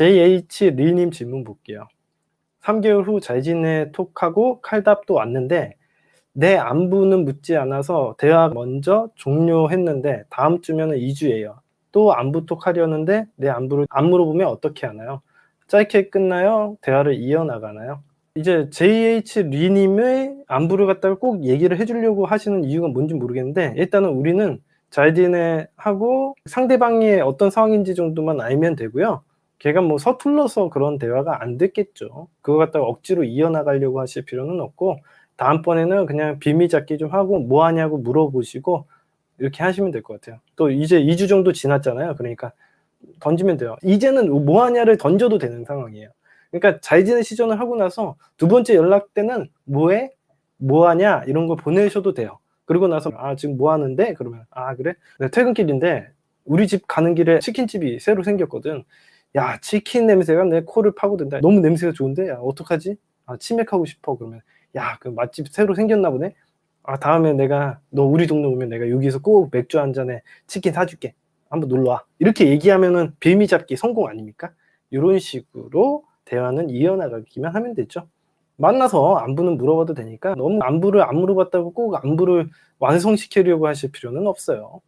JH 리님 질문 볼게요. 3개월 후 잘 지내 톡하고 칼답도 왔는데 내 안부는 묻지 않아서 대화 먼저 종료했는데 다음 주면은 2주예요. 또 안부 톡 하려는데 내 안부를 안 물어보면 어떻게 하나요? 짧게 끝나요? 대화를 이어나가나요? 이제 JH 리님의 안부를 갖다가 꼭 얘기를 해주려고 하시는 이유가 뭔지 모르겠는데 일단은 우리는 잘 지내 하고 상대방이 어떤 상황인지 정도만 알면 되고요. 걔가 뭐 서툴러서 그런 대화가 안 됐겠죠. 그거 갖다가 억지로 이어나가려고 하실 필요는 없고 다음번에는 그냥 비밀 잡기 좀 하고 뭐 하냐고 물어보시고 이렇게 하시면 될 것 같아요. 또 이제 2주 정도 지났잖아요. 그러니까 던지면 돼요. 이제는 뭐 하냐를 던져도 되는 상황이에요. 그러니까 잘 지내 시전을 하고 나서 두 번째 연락 때는 뭐해? 뭐 하냐? 이런 걸 보내셔도 돼요. 그리고 나서 아 지금 뭐 하는데? 그러면 아 그래? 네, 퇴근길인데 우리 집 가는 길에 치킨집이 새로 생겼거든. 야 치킨 냄새가 내 코를 파고든다. 너무 냄새가 좋은데 야 어떡하지? 아 치맥하고 싶어 그러면 야 그 맛집 새로 생겼나 보네. 아 다음에 내가 너 우리 동네 오면 내가 여기서 꼭 맥주 한 잔에 치킨 사줄게. 한번 놀러 와. 이렇게 얘기하면은 빌미 잡기 성공 아닙니까? 이런 식으로 대화는 이어나가기만 하면 되죠. 만나서 안부는 물어봐도 되니까 너무 안부를 안 물어봤다고 꼭 안부를 완성시키려고 하실 필요는 없어요.